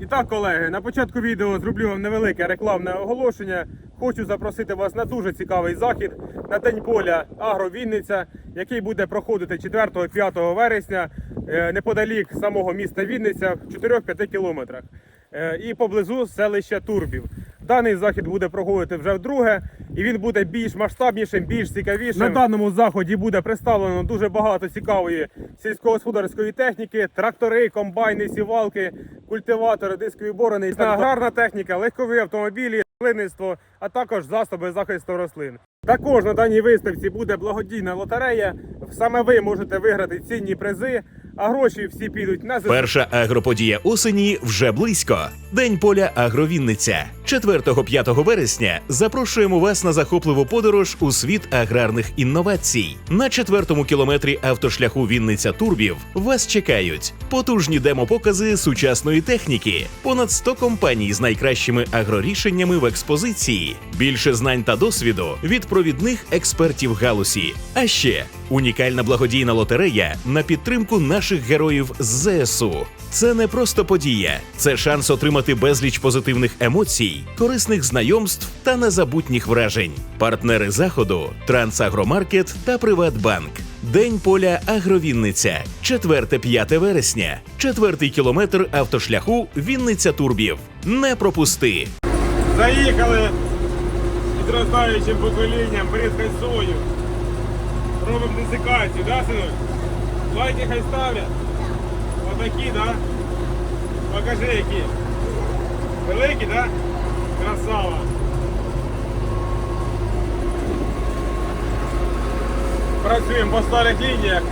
І так, колеги, на початку відео зроблю вам невелике рекламне оголошення. Хочу запросити вас на дуже цікавий захід на День поля Агро Вінниця, який буде проходити 4-5 вересня е, неподалік самого міста Вінниця в 4-5 кілометрах. Е, І поблизу селища Турбів. Даний захід буде проходити вже вдруге, і він буде більш масштабнішим, більш цікавішим. На даному заході буде представлено дуже багато цікавої сільськогосподарської техніки, трактори, комбайни, сівалки, культиватори, дискові борони, аграрна техніка, легкові автомобілі, рослинництво, а також засоби захисту рослин. Також на даній виставці буде благодійна лотерея. Саме ви можете виграти цінні призи, а гроші всі підуть на Перша агроподія осені вже близько. День поля Агровінниця. 4-5 вересня запрошуємо вас на захопливу подорож у світ аграрних інновацій. На четвертому кілометрі автошляху Вінниця Турбів вас чекають потужні демопокази сучасної техніки, понад 100 компаній з найкращими агрорішеннями в експозиції, більше знань та досвіду від провідних експертів галузі. А ще унікальна благодійна лотерея на підтримку наших героїв з ЗСУ. Це не просто подія, це шанс отримати безліч позитивних емоцій, корисних знайомств та незабутніх вражень. Партнери заходу Трансагромаркет та Приватбанк. День поля Агровінниця, 4-5 вересня, четвертий кілометр автошляху Вінниця Турбів. Не пропусти! Заїхали підростаючим поколінням, бризкай сою. Робимо десикацію, да, синок? Лайки хай ставлять. Отакі, да? Покажи які. Великі, да? Красава. Працюємо по старих лініях.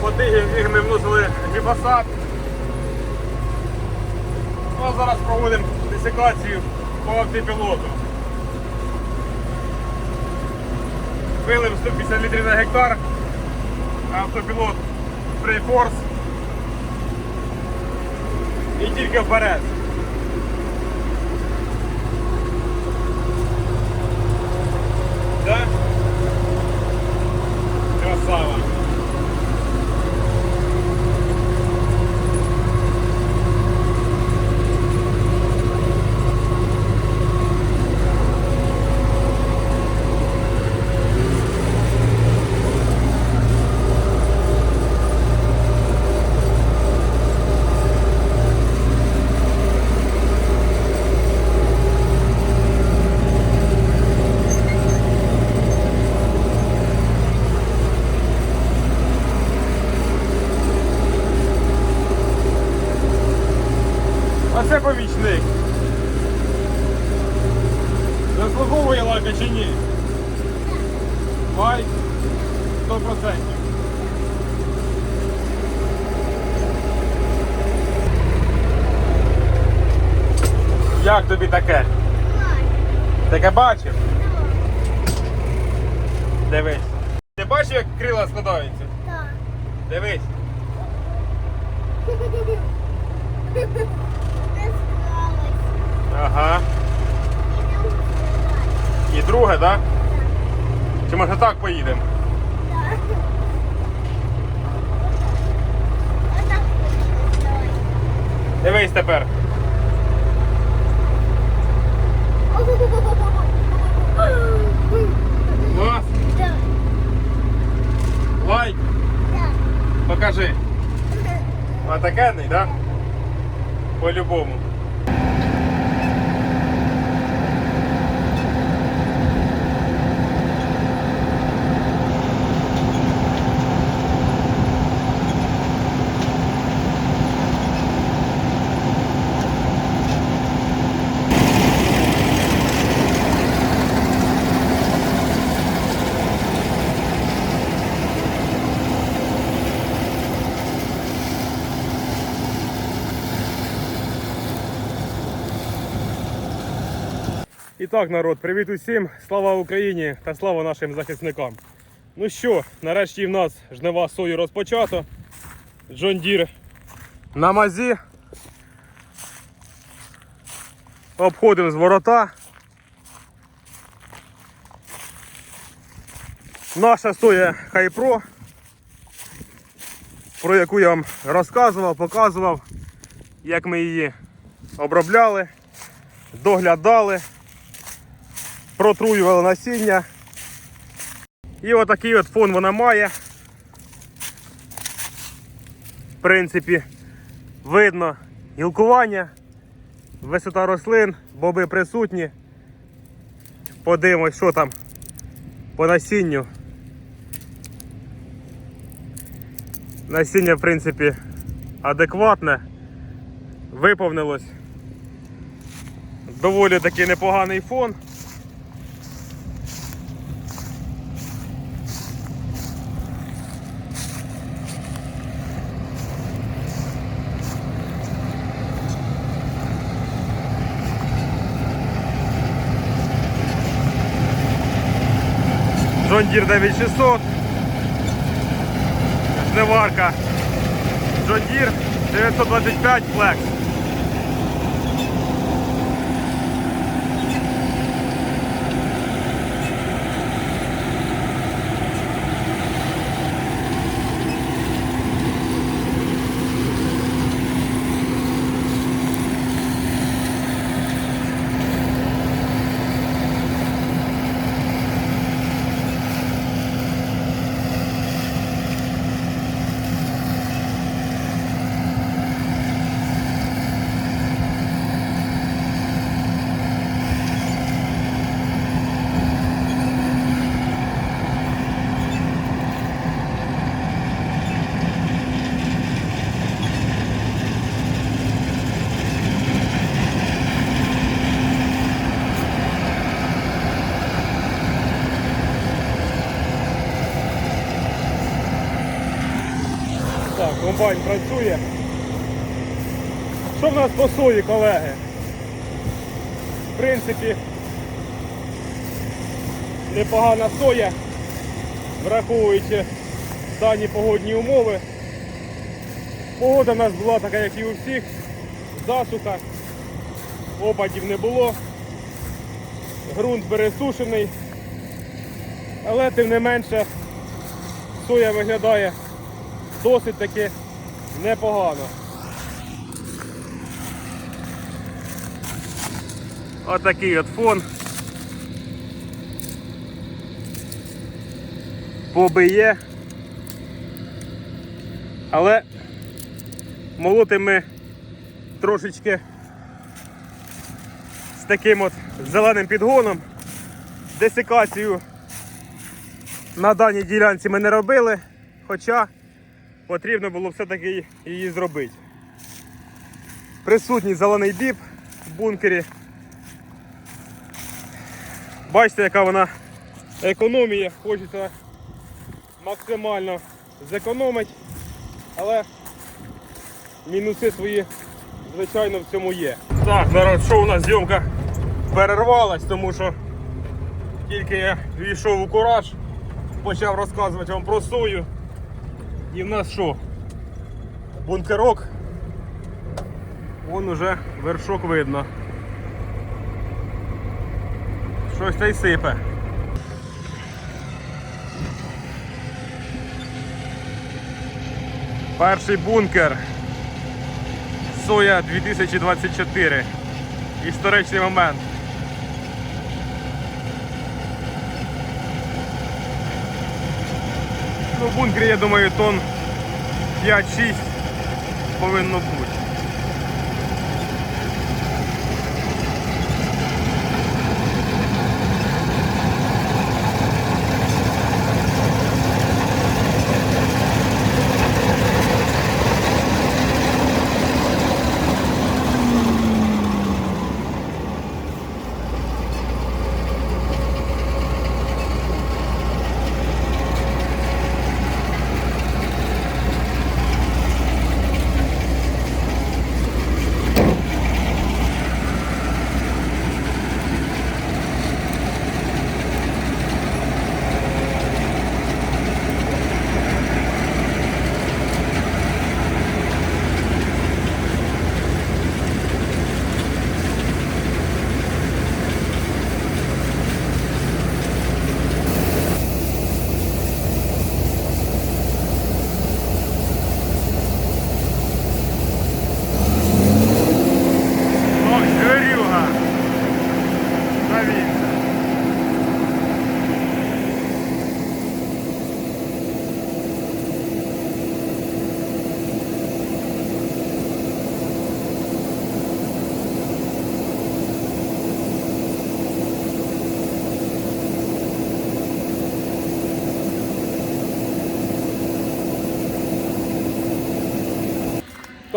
По тих, ми вносили глібосат. Ну, а зараз проводимо десикацію по автопілоту. Пилим 150 літрів на гектар. Автопілот Free І тільки вперед. Да? Красава. А це помічник. Заслуговує лайка чи ні? Лайк 100%. Як тобі таке? Таке бачив? Дивись. Ти бачив, як крила складаються? Так. Дивись. Ага. І друге, так? Чи може так поїдемо? Дивись тепер. Клас. Лайк. Покажи. Отакенний, так? По-любому. І так, народ, привіт усім! Слава Україні та слава нашим захисникам. Ну що, нарешті в нас жнива сою розпочато. Джон Дір на мазі. Обходимо з ворота. Наша соя Хайпро, про яку я вам розказував, показував. як ми її обробляли, доглядали, протруювали насіння. І отакий от фон вона має. В принципі, видно гілкування, висота рослин, боби присутні. Подивимось, що там по насінню. Насіння, в принципі, адекватне, виповнилось. Доволі таки непоганий фон. Deere 9600. Жниварка. Deere 925 Flex. Комбайн працює. Що в нас по сої, колеги? В принципі, непогана соя, враховуючи дані погодні умови. Погода в нас була така, як і у всіх, засуха, опадів не було, ґрунт пересушений, але тим не менше соя виглядає досить таки непогано. Отакий от фон. Боби є. Але молоти ми трошечки з таким от зеленим підгоном. Десикацію на даній ділянці ми не робили, хоча потрібно було все-таки її зробити. Присутній зелений біб в бункері. Бачите, яка вона економія. Хочеться максимально зекономити, але мінуси свої, звичайно, в цьому є. Так, народ, що у нас зйомка перервалась, тому що тільки я війшов у кураж, почав розказувати вам про сою. І в нас що? Бункерок. Вон уже вершок видно. Щось та й сипе. Перший бункер. Соя 2024. Історичний момент. Ну, в бункері, я думаю, тонн 5-6 повинно бути.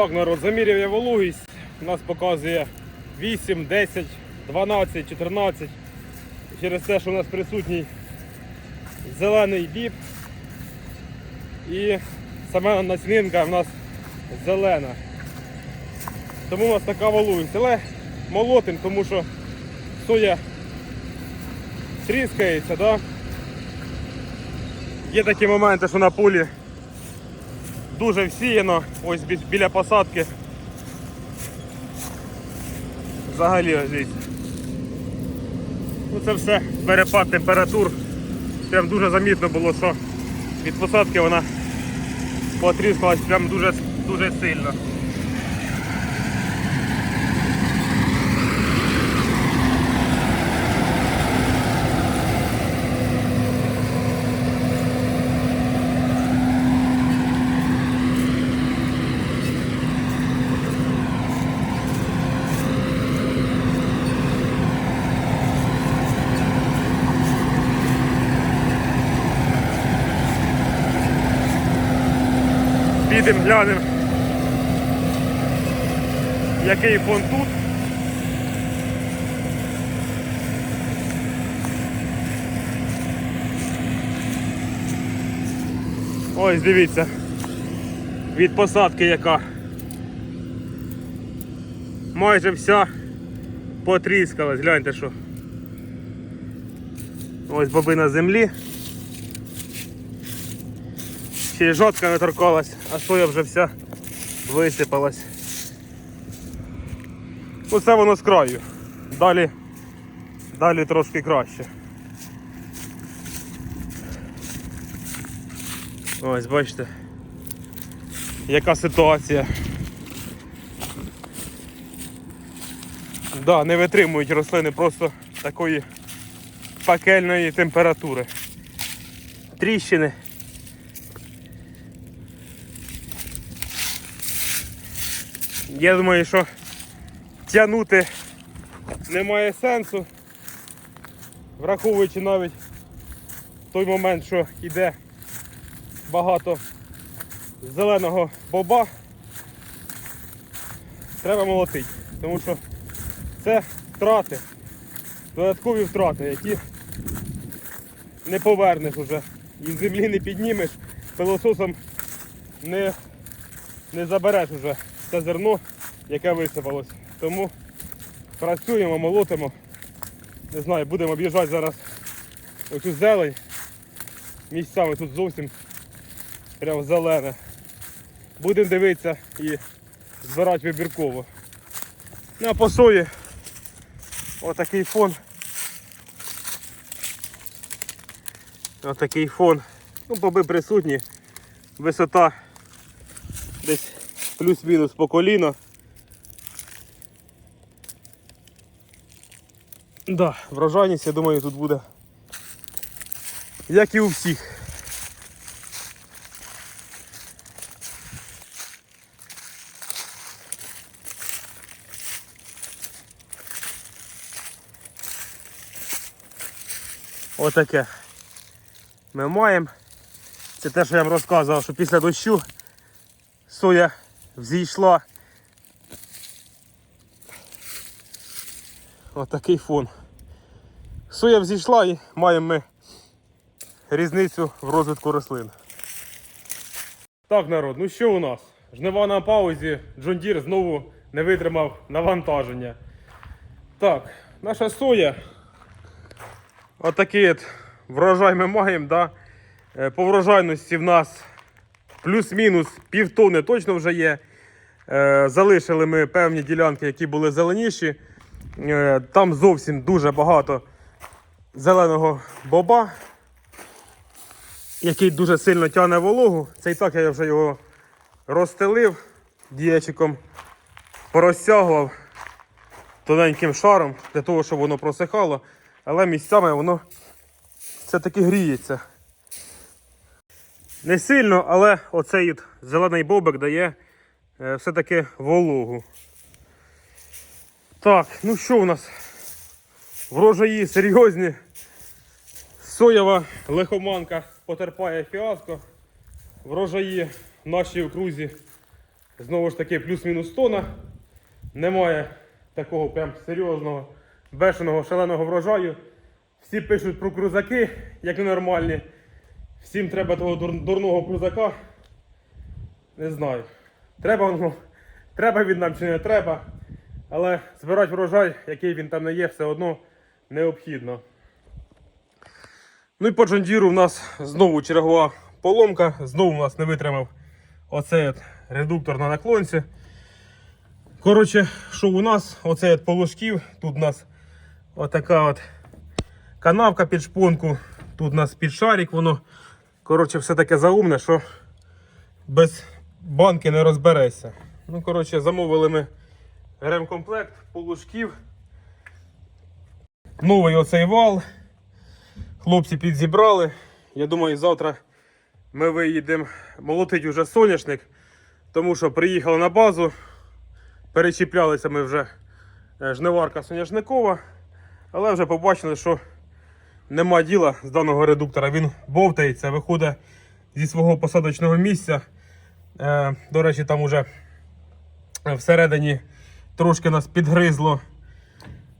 Так, народ, заміряв я вологість. У нас показує 8, 10, 12, 14. Через те, що у нас присутній зелений біб. І сама наснинка в нас зелена. Тому у нас така вологість. Але молотим, тому що соя тріскається, да? Є такі моменти, що на полі дуже всіяно, ось бі- біля посадки. Взагалі ось дивіться. Ну це все перепад температур. Прям дуже замітно було, що від посадки вона потріскалась прям дуже, дуже сильно. Підемо глянемо, який фон тут. Ось дивіться, від посадки яка. Майже вся потріскалась, гляньте що. Ось боби на землі. Ще й жодка не торкалась, а соя вже вся висипалась. Оце воно з краю. Далі, далі трошки краще. Ось, бачите, яка ситуація. Да, не витримують рослини просто такої пекельної температури. Тріщини. Я думаю, що тягнути немає сенсу, враховуючи навіть той момент, що йде багато зеленого боба, треба молотити, тому що це втрати, додаткові втрати, які не повернеш уже. І з землі не піднімеш, пилососом не, не забереш уже це зерно, яке висипалось. Тому працюємо, молотимо. Не знаю, будемо об'їжджати зараз оцю зелень. Місцями тут зовсім прям зелене. Будемо дивитися і збирати вибірково. Ну а по сої отакий фон. Отакий фон. Ну, боби присутні. Висота десь плюс-мінус по коліно. Да, врожайність, я думаю, тут буде. Як і у всіх. Отаке. Ми маємо. Це те, що я вам розказував, що після дощу соя взійшла. Отакий фон. Соя взійшла і маємо ми різницю в розвитку рослин. Так, народ, ну що у нас? Жнива на паузі, Джон Дір знову не витримав навантаження. Так, наша соя. Отакий от врожай ми маємо, да? Е, По врожайності в нас плюс-мінус півтони точно вже є. Е, Залишили ми певні ділянки, які були зеленіші. Е, Там зовсім дуже багато зеленого боба, який дуже сильно тягне вологу. Це і так я вже його розстелив діячиком, порозтягував тоненьким шаром для того, щоб воно просихало. Але місцями воно все-таки гріється. Не сильно, але оцей зелений бобик дає е, все-таки вологу. Так, ну що у нас? Врожаї серйозні. Соєва лихоманка потерпає фіаско. Врожаї в нашій окрузі Знову ж таки, плюс-мінус тона. Немає такого прям серйозного, бешеного, шаленого врожаю. Всі пишуть про крузаки, як ненормальні. Всім треба того дур- дурного крузака. Не знаю. Треба воно, треба він нам чи не треба. Але збирати врожай, який він там не є, все одно необхідно. Ну і по Джондіру в нас знову чергова поломка. Знову у нас не витримав оцей редуктор на наклонці. Коротше, що у нас? Оцей от. Тут у нас отака от канавка під шпонку. Тут у нас під шарик, воно коротше, все таке заумне, що без банки не розберешся. Ну, коротше, замовили ми ремкомплект полушків. Новий оцей вал. Хлопці підзібрали. Я думаю, завтра ми виїдемо молотить уже соняшник, тому що приїхали на базу. Перечіплялися ми вже е, жниварка соняшникова, але вже побачили, що нема діла з даного редуктора. Він бовтається, виходить зі свого посадочного місця. Е, До речі, там уже всередині трошки нас підгризло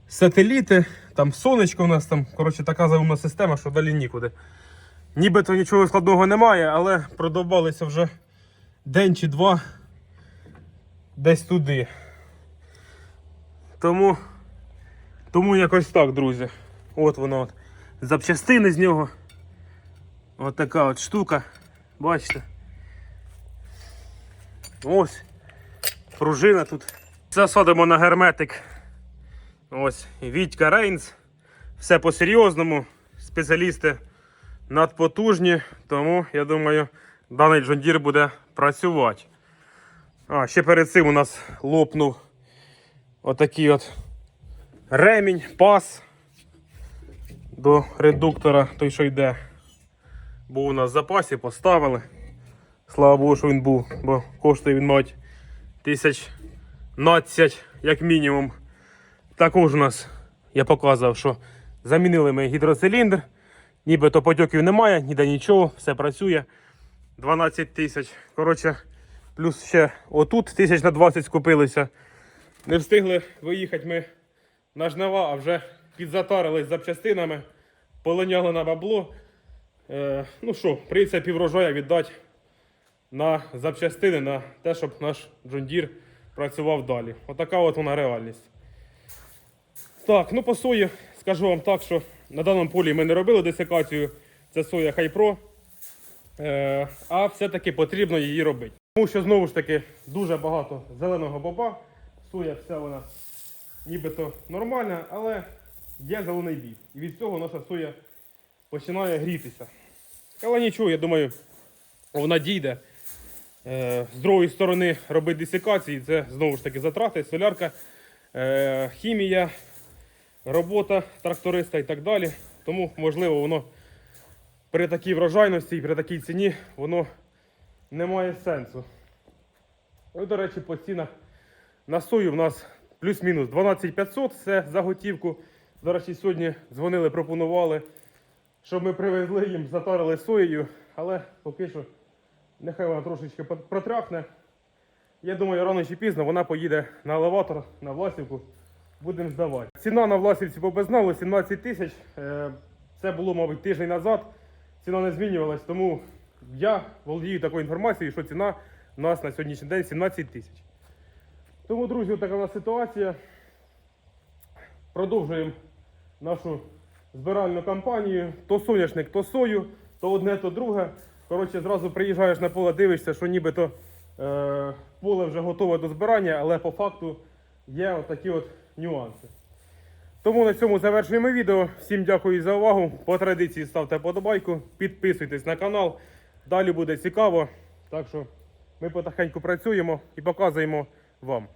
сателіти, там сонечко у нас там. Коротше, така заумна система, що далі нікуди. Нібито нічого складного немає, але продовбалися вже день чи два десь туди. Тому, тому якось так, друзі. От воно от. Запчастини з нього. От така от штука. Бачите? Ось. Пружина тут. Засадимо на герметик. Ось. Вітька Рейнс. Все по-серйозному. Спеціалісти надпотужні, тому я думаю, даний Джондір буде працювати. А, ще перед цим у нас лопнув отакий от ремінь, пас до редуктора, той, що йде. Був у нас в запасі, поставили. Слава Богу, що він був, бо коштує він, мабуть, тисяч 15, як мінімум. Також у нас я показував, що замінили ми гідроциліндр. Нібито потьоків немає, ніде нічого, все працює. 12 тисяч. Коротше, плюс ще отут тисяч на 20 скупилися. Не встигли виїхати ми на жнива, а вже підзатарились запчастинами, полиняли на бабло. Е, ну що, прийдеться піврожая віддати на запчастини, на те, щоб наш Джондір працював далі. Отака от вона реальність. Так, ну по сої скажу вам так, що на даному полі ми не робили десикацію. Це соя Хайпро. Е, а все-таки потрібно її робити. Тому що знову ж таки дуже багато зеленого боба. Соя вся вона нібито нормальна, але є зелений бік. І від цього наша соя починає грітися. Але нічого, я думаю, вона дійде. Е, з другої сторони робити десикації, це знову ж таки затрати, солярка, е, хімія, робота тракториста і так далі. Тому, можливо, воно при такій врожайності і при такій ціні воно не має сенсу. Ну, до речі, по цінах на сою в нас плюс-мінус 12500 це заготівку. До речі, сьогодні дзвонили, пропонували, щоб ми привезли їм, затарили соєю, але поки що нехай вона трошечки протряхне. Я думаю, рано чи пізно вона поїде на елеватор, на Власівку, будемо здавати. Ціна на Власівці побезналу 17 тисяч. Е, Це було, мабуть, тиждень назад. Ціна не змінювалась, тому я володію такою інформацією, що ціна у нас на сьогоднішній день 17 тисяч. Тому, друзі, така у нас ситуація. Продовжуємо нашу збиральну кампанію. То соняшник, то сою, то одне, то друге. Коротше, зразу приїжджаєш на поле, дивишся, що нібито е, поле вже готове до збирання, але по факту є отакі от нюанси. Тому на цьому завершуємо відео. Всім дякую за увагу. По традиції ставте подобайку, підписуйтесь на канал. Далі буде цікаво. Так що ми потихеньку працюємо і показуємо вам.